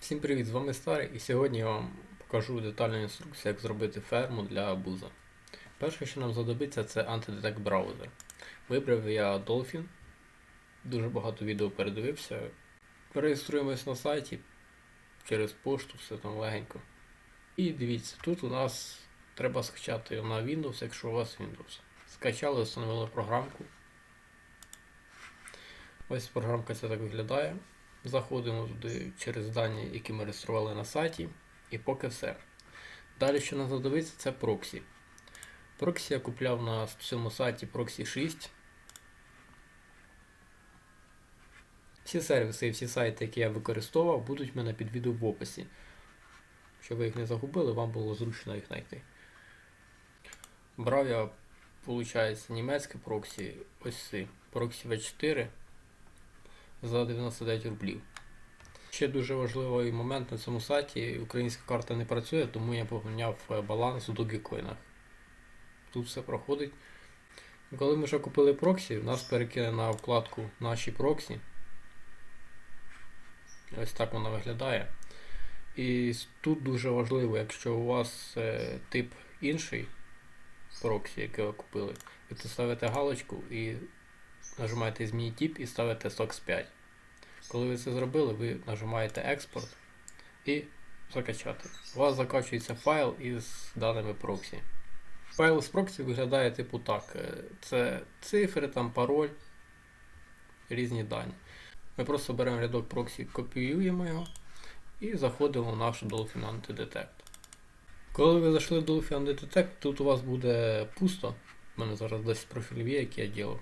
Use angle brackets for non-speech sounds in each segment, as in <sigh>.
Всім привіт, з вами Старий і сьогодні я вам покажу детальну інструкцію, як зробити ферму для буза. Перше, що нам знадобиться, це антидетект браузер. Вибрав я Dolphin, дуже багато відео передивився. Реєструємось на сайті через пошту, все там легенько. І дивіться, тут у нас треба скачати на Windows, якщо у вас Windows. Скачали, встановили програмку. Ось програмка це так виглядає. Заходимо туди через дані, які ми реєстрували на сайті, і поки все. Далі, що нам знадобиться, це проксі. Проксі я купляв на цьому сайті Proxy 6. Всі сервіси і всі сайти, які я використовував, будуть в мене під відео в описі. Щоб ви їх не загубили, вам було зручно їх знайти. Брав я, виходить, німецьке проксі, ось ці, проксі V4 за 99 рублів. Ще дуже важливий момент на цьому сайті. Українська карта не працює, тому я поміняв е, баланс у Dogecoin. Тут все проходить. Коли ми вже купили проксі, нас перекине на вкладку наші проксі. Ось так вона виглядає. І тут дуже важливо, якщо у вас е, тип інший проксі, який ви купили, ви ставите галочку і нажимаєте Змініть тип і ставите SOX 5. Коли ви це зробили, ви нажимаєте експорт і закачати. У вас закачується файл із даними проксі. Файл з проксі виглядає типу так. е, Це цифри, там пароль, різні дані. Ми просто беремо рядок проксі, копіюємо його і заходимо в наш Dolphin Antidetect. Коли ви зайшли в Dolphin Antidetect, тут у вас буде пусто. У мене зараз 10 профілів є, які я ділав.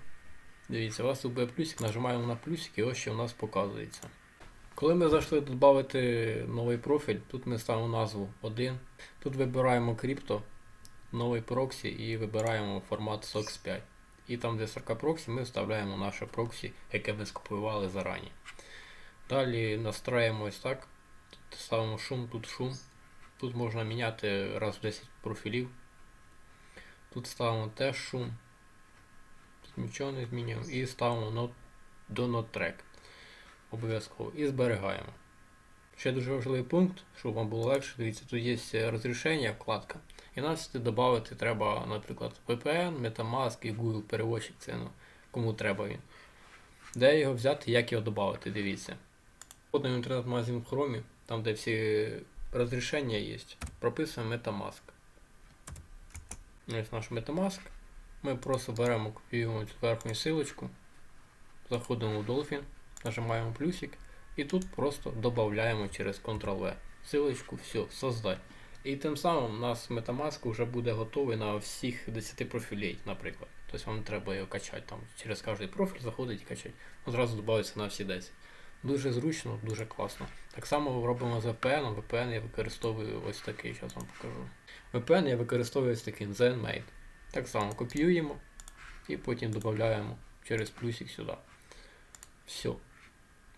Дивіться, у вас тут буде плюсик, нажимаємо на плюсик і ось що у нас показується. Коли ми зайшли додати новий профіль, тут ми ставимо назву 1. Тут вибираємо крипто, новий проксі і вибираємо формат SOX 5. І там, де 40 проксі, ми вставляємо наше проксі, яке ми скопіювали зарані. Далі настраємо ось так. Тут ставимо шум, тут шум. Тут можна міняти раз в 10 профілів. Тут ставимо теж шум нічого не змінюємо і ставимо not, до not track. Обов'язково. І зберігаємо. Ще дуже важливий пункт, щоб вам було легше, дивіться, тут є розрішення, вкладка. І сюди додати треба, наприклад, VPN, Metamask і Google переводчик, це ну, кому треба він. Де його взяти, як його додати, дивіться. Входимо в інтернет-магазин в Chrome, там де всі розрішення є. Прописуємо Metamask. Ось наш Metamask. Ми просто беремо, копіюємо цю верхню силочку, заходимо в Dolphin, нажимаємо плюсик і тут просто додаємо через Ctrl-V силочку, все, создай. І тим самим у нас Metamask вже буде готовий на всіх 10 профілей, наприклад. Тобто вам не треба його качати там через кожний профіль, заходить і качать. Одразу додається на всі 10. Дуже зручно, дуже класно. Так само робимо з VPN. VPN я використовую ось такий, зараз вам покажу. VPN я використовую ось такий ZenMate. Так само копіюємо і потім додаємо через плюсик сюди. Все.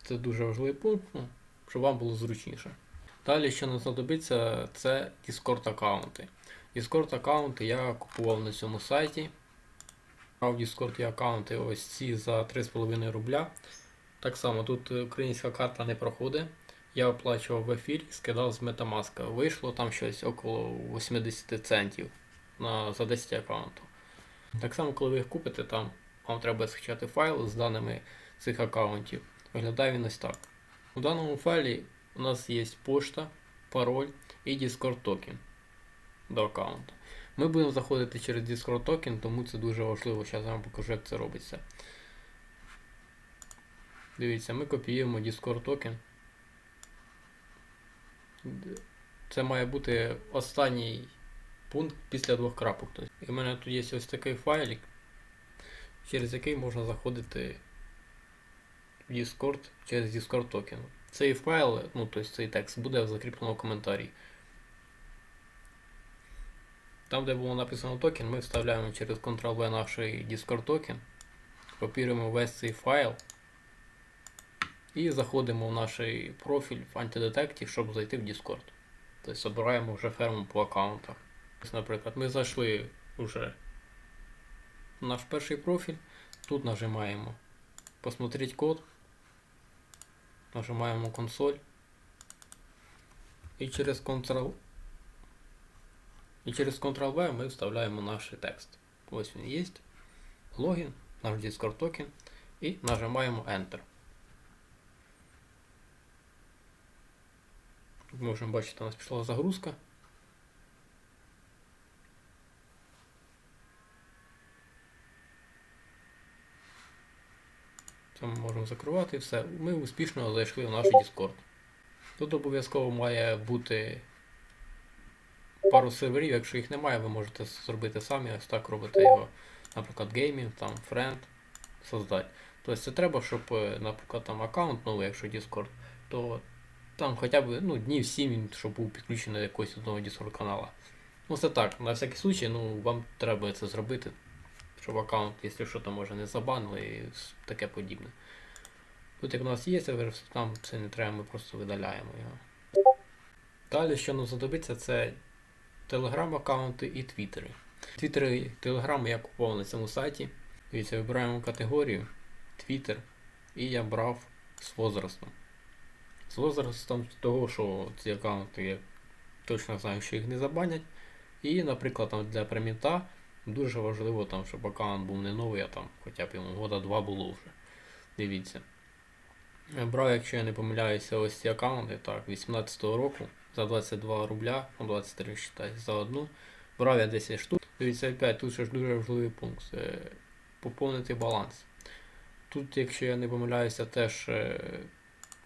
Це дуже важливий пункт, ну, щоб вам було зручніше. Далі, що нам знадобиться, це Discord аккаунти. Discord аккаунти я купував на цьому сайті. Брав Discord аккаунти ось ці за 3,5 рубля. Так само тут українська карта не проходить. Я оплачував в ефірі, скидав з Metamask. Вийшло там щось около 80 центів за 10 аккаунтів. Так само, коли ви їх купите, там вам треба скачати файл з даними цих аккаунтів. Виглядає він ось так. У даному файлі у нас є пошта, пароль і Discord токен до аккаунту. Ми будемо заходити через Discord токен, тому це дуже важливо. Зараз я вам покажу, як це робиться. Дивіться, ми копіюємо Discord токен. Це має бути останній пункт після двох крапок. І в мене тут є ось такий файлик, через який можна заходити в Discord через Discord токен. Цей файл, ну тобто цей текст буде в закріпленому коментарі. Там, де було написано токен, ми вставляємо через Ctrl-V наш Discord токен, копіруємо весь цей файл і заходимо в наш профіль в антидетекті, щоб зайти в Discord. Тобто обираємо вже ферму по аккаунтах. Наприклад, ми зайшли вже в наш перший профіль. Тут нажимаємо Посмотреть код. Нажимаємо консоль. І через Ctrl і через Ctrl-V ми вставляємо наш текст. Ось він є. Логін, наш Discord токен і нажимаємо Enter. Тут можемо бачити, у нас пішла загрузка. Ми можемо закривати і все. Ми успішно зайшли в наш Discord. Тут обов'язково має бути пару серверів, якщо їх немає, ви можете зробити самі, ось так робите його, наприклад, геймінг, там, friend, создати. Тобто це треба, щоб, е, наприклад, там аккаунт новий, якщо Discord, то там хоча б ну, днів 7, щоб був підключений до якогось одного Discord канала. Ну це так, на всякий случай, ну вам треба це зробити, щоб аккаунт, якщо що, то може не забанили і таке подібне. Тут як у нас є сервер, там це не треба, ми просто видаляємо його. Далі, що нам знадобиться, це телеграм-аккаунти і твіттери. Твіттери і телеграми я купував на цьому сайті. Дивіться, вибираємо категорію Twitter, і я брав з возрастом. З возрастом того, що ці аккаунти я точно знаю, що їх не забанять. І, наприклад, там для премінта дуже важливо, там, щоб аккаунт був не новий, а там хоча б йому года два було вже. Дивіться. Я брав, якщо я не помиляюся, ось ці аккаунти, так, 18-го року за 22 рубля, ну 23 вважаю, за одну. Брав я 10 штук. Дивіться, опять, тут ще ж дуже важливий пункт. Е, Поповнити баланс. Тут, якщо я не помиляюся, теж е,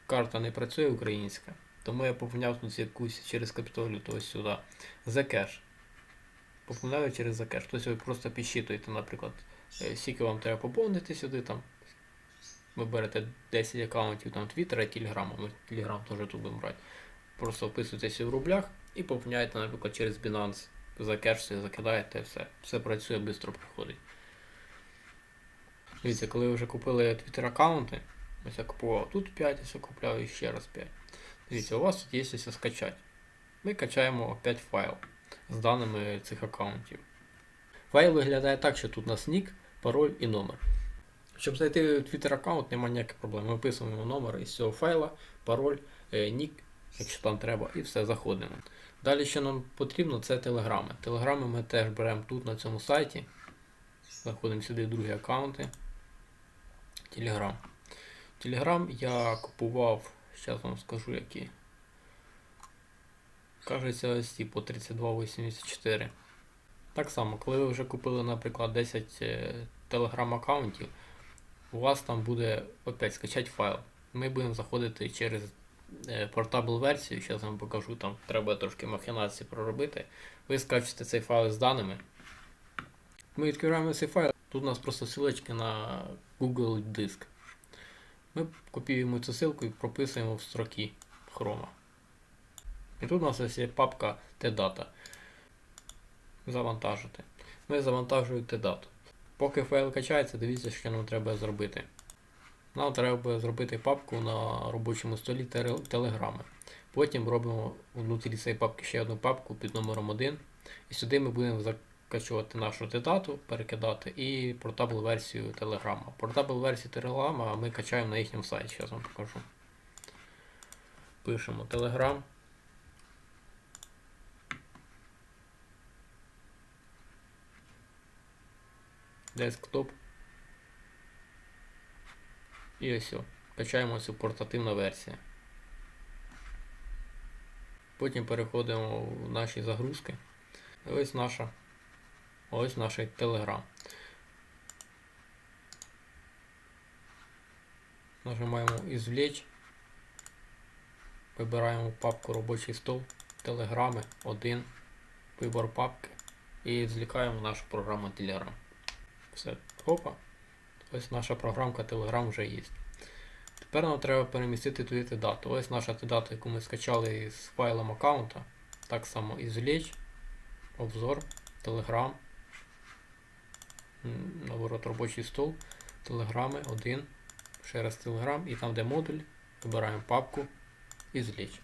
карта не працює українська, тому я поповняв тут якусь через то ось сюди. Zcash. Поповняю через Zcash. Тобто ви просто підсчитуєте, наприклад, е, скільки вам треба поповнити сюди там. Ви берете 10 аккаунтів там Твіттера Телеграма. Ми Телеграм теж тут будемо брати. Просто вписуєтеся в рублях і поповняєте, наприклад, через Binance. За кеш закидаєте все. Все працює, швидко приходить. Дивіться, коли ви вже купили Twitter аккаунти, ось я купував тут 5, ось я купляв і ще раз 5. Дивіться, у вас тут є ось скачати. Ми качаємо опять файл з даними цих аккаунтів. Файл виглядає так, що тут у нас нік, пароль і номер. Щоб зайти в Twitter аккаунт, немає ніяких проблем. Ми вписуємо номер із цього файла, пароль, е, нік, якщо там треба, і все заходимо. Далі, що нам потрібно, це телеграми. Телеграми ми теж беремо тут на цьому сайті. Заходимо сюди другі аккаунти. Телеграм. Телеграм я купував, зараз вам скажу які. Кажеться, ось ці по 32,84. Так само, коли ви вже купили, наприклад, 10 телеграм-аккаунтів, у вас там буде опять скачати файл. Ми будемо заходити через е, портабл версію. Зараз вам покажу, там треба трошки махінації проробити. Ви скачете цей файл з даними. Ми відкриваємо цей файл. Тут у нас просто ссылочки на Google диск. Ми копіюємо цю ссылку і прописуємо в строки Chrome. І тут у нас є папка T-Data. Завантажити. Ми завантажуємо T-Data. Поки файл качається, дивіться, що нам треба зробити. Нам треба зробити папку на робочому столі телеграми. Потім робимо внутрі цієї папки ще одну папку під номером 1. І сюди ми будемо закачувати нашу дату, перекидати і портабл версію телеграма. Портабл версію телеграма ми качаємо на їхньому сайті. Зараз вам покажу. Пишемо Telegram. Десктоп. І ось. Качаємо цю портативна версія. Потім переходимо в наші загрузки. Ось наша. Ось наш Telegram. Нажимаємо Ізвлечь. Вибираємо папку робочий стол, телеграми, 1, вибор папки і звлікаємо нашу програму Telegram. Все, опа. Ось наша програмка Telegram вже є. Тепер нам треба перемістити туди дату. Ось наша дата, яку ми скачали з файлом аккаунта. Так само ізвлечь, обзор, Telegram, м, наоборот, робочий стол, телеграми, 1, ще раз Telegram і там, де модуль, вибираємо папку ізвлечь.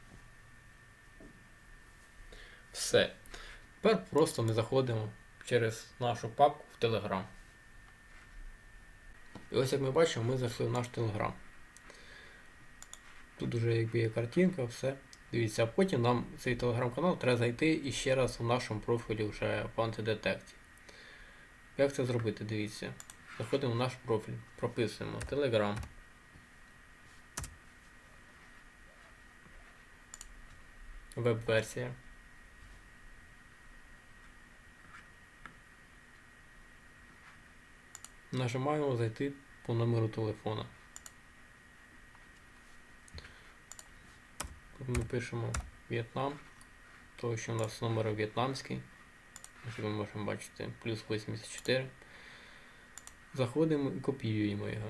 Все. Тепер просто ми заходимо через нашу папку в Telegram. І ось як ми бачимо, ми зайшли в наш Telegram. Тут вже якби є картинка, все. Дивіться, а потім нам цей телеграм-канал треба зайти і ще раз у нашому профілі вже в антидетекті. Як це зробити? Дивіться. Заходимо в наш профіль, прописуємо Telegram. Веб-версія. Нажимаємо зайти по номеру телефона. Ми пишемо В'єтнам, тому що у нас номер в'єтнамський. Ви можемо бачити, плюс 84. Заходимо і копіюємо його.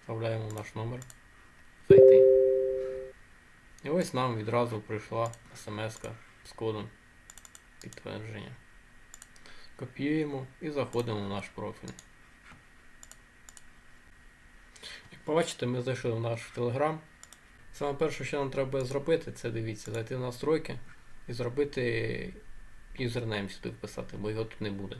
Вставляємо наш номер. Зайти. І ось нам відразу прийшла смс з кодом підтвердження. Копіюємо і заходимо в наш профіль. Як побачите, ми зайшли в наш Telegram. Саме перше, що нам треба зробити, це дивіться, зайти в настройки і зробити юзернейм сюди вписати, бо його тут не буде.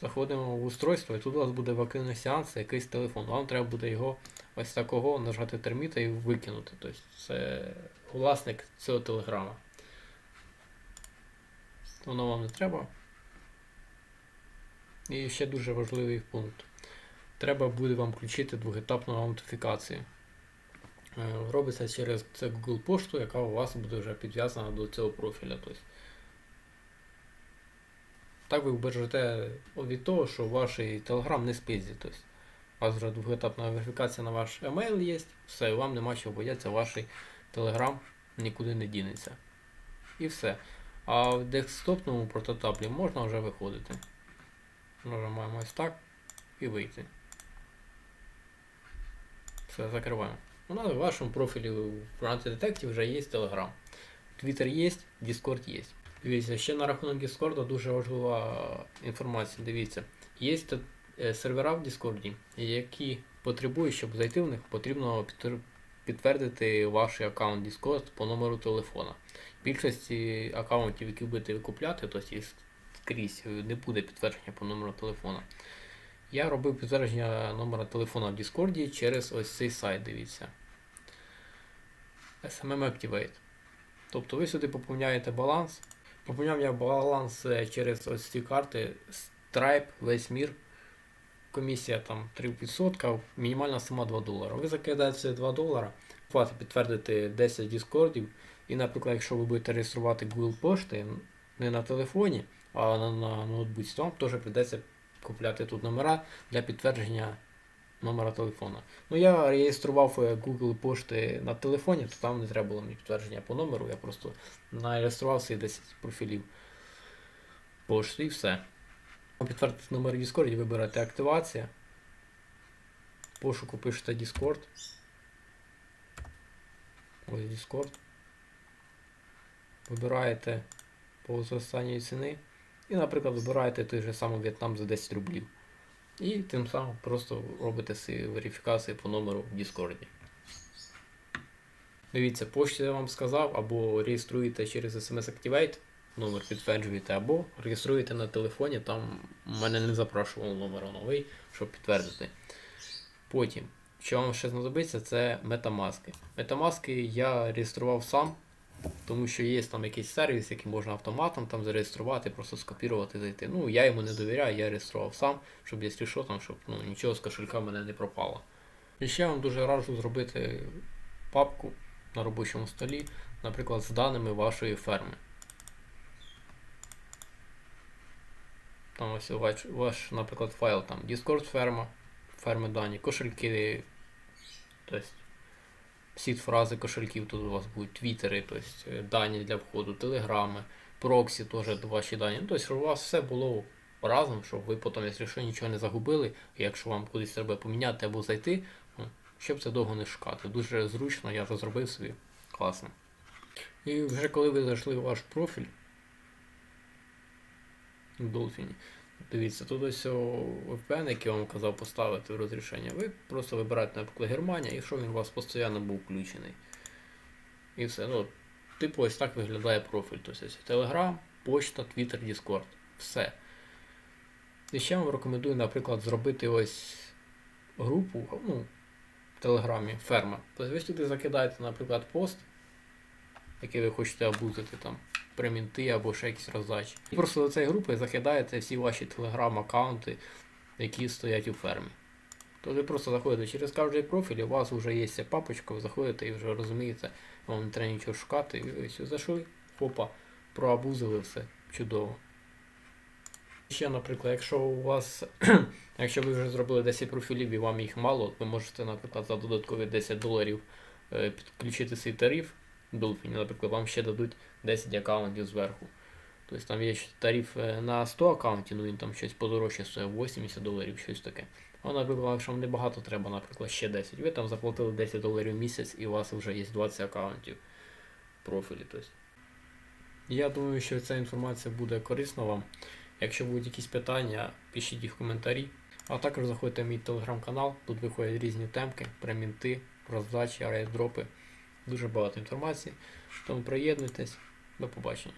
Заходимо в устройство і тут у вас буде в сеанс якийсь телефон. Вам треба буде його ось такого нажати терміта і викинути. Тобто це власник цього телеграма. Воно вам не треба. І ще дуже важливий пункт. Треба буде вам включити двохетапну аутентифікацію. Е, Робиться через це Google пошту, яка у вас буде вже підв'язана до цього профіля. Тобто, так ви вбережете від того, що ваш Telegram не спиздить. Тобто, у вас вже двохетапна верифікація на ваш email є, все, вам нема чого боятися, ваш Telegram нікуди не дінеться. І все. А в десктопному прототаплі можна вже виходити. Нажимаємо ось так і вийти. Все, закриваємо. У нас в вашому профілі в антидетекті вже є Telegram. Twitter є, Discord є. Дивіться, ще на рахунок Discord дуже важлива інформація. Дивіться, є е, сервера в Discord, які потребують, щоб зайти в них, потрібно підтвердити ваш аккаунт Discord по номеру телефона. Більшості аккаунтів, які будете купляти, тобто скрізь не буде підтвердження по номеру телефона. Я робив підтвердження номера телефона в Discord через ось цей сайт, дивіться. SMM Activate. Тобто ви сюди поповняєте баланс. Поповняв я баланс е, через ось ці карти Stripe, весь мір. Комісія там 3%, мінімальна сума 2 долара. Ви закидаєте 2 долара, хватить підтвердити 10 дискордів. І, наприклад, якщо ви будете реєструвати Google пошти не на телефоні, а на, на ноутбуці, то вам теж прийдеться купляти тут номера для підтвердження номера телефона. Ну я реєстрував е, Google пошти на телефоні, то там не треба було мені підтвердження по номеру, я просто нареєстрував свої 10 профілів пошти і все. Підтвердити номер в Discord, вибираєте активація. Пошуку пишете Discord. Ось Discord. Вибираєте по зростанню ціни. І, наприклад, вибираєте той же самий В'єтнам за 10 рублів. І тим самим просто робите свої верифікації по номеру в Discord. Дивіться, почту я вам сказав, або реєструєте через SMS Activate, номер підтверджуєте, або реєструєте на телефоні, там мене не запрошував номер новий, щоб підтвердити. Потім, що вам ще знадобиться, це метамаски. Метамаски я реєстрував сам, тому що є там якийсь сервіс, який можна автоматом там зареєструвати, просто скопірувати, зайти. Ну, я йому не довіряю, я реєстрував сам, щоб якщо що там, щоб ну, нічого з кошелька мене не пропало. І ще вам дуже раджу зробити папку на робочому столі, наприклад, з даними вашої ферми. Там ось ваш, ваш наприклад, файл там Discord ферма, ферми дані, кошельки, тобто сіт фрази кошельків тут у вас будуть твіттери, тобто дані для входу, телеграми, проксі теж ваші дані. Ну, тобто, щоб у вас все було разом, щоб ви потім, якщо нічого не загубили, якщо вам кудись треба поміняти або зайти, ну, щоб це довго не шукати. Дуже зручно, я розробив собі. Класно. І вже коли ви зайшли в ваш профіль в Dolphin, дивіться, тут ось VPN, який я вам казав поставити в розрішення, ви просто вибираєте, наприклад, Германія, і що він у вас постійно був включений. І все. Ну, Типу, ось так виглядає профіль. Тобто Telegram, почта, Twitter, Discord. Все. І ще вам рекомендую, наприклад, зробити ось групу, ну, Телеграмі ферма. Тобто ви сюди закидаєте, наприклад, пост, який ви хочете абузити там, примінти або ще якісь роздачі. І просто до цієї групи закидаєте всі ваші телеграм-аккаунти, які стоять у фермі. То ви просто заходите через кожний профіль, у вас вже є ця папочка, ви заходите і вже розумієте, вам не треба нічого шукати, і все зайшли, хопа, проабузили все. Чудово. Ще, наприклад, якщо у вас, <clears throat> якщо ви вже зробили 10 профілів і вам їх мало, ви можете, наприклад, за додаткові 10 доларів е, підключити свій тариф Dolphin, наприклад, вам ще дадуть 10 аккаунтів зверху. Тобто там є тариф е, на 100 аккаунтів, ну він там щось подорожче стоїть 80 доларів, щось таке. А, наприклад, якщо вам небагато треба, наприклад, ще 10, ви там заплатили 10 доларів в місяць і у вас вже є 20 аккаунтів в профілі. Тобто. Я думаю, що ця інформація буде корисна вам. Якщо будуть якісь питання, пишіть їх в коментарі. А також заходьте в мій телеграм-канал, тут виходять різні темки, премінти, роздачі, рейдропи. Дуже багато інформації. Тому приєднуйтесь. До побачення.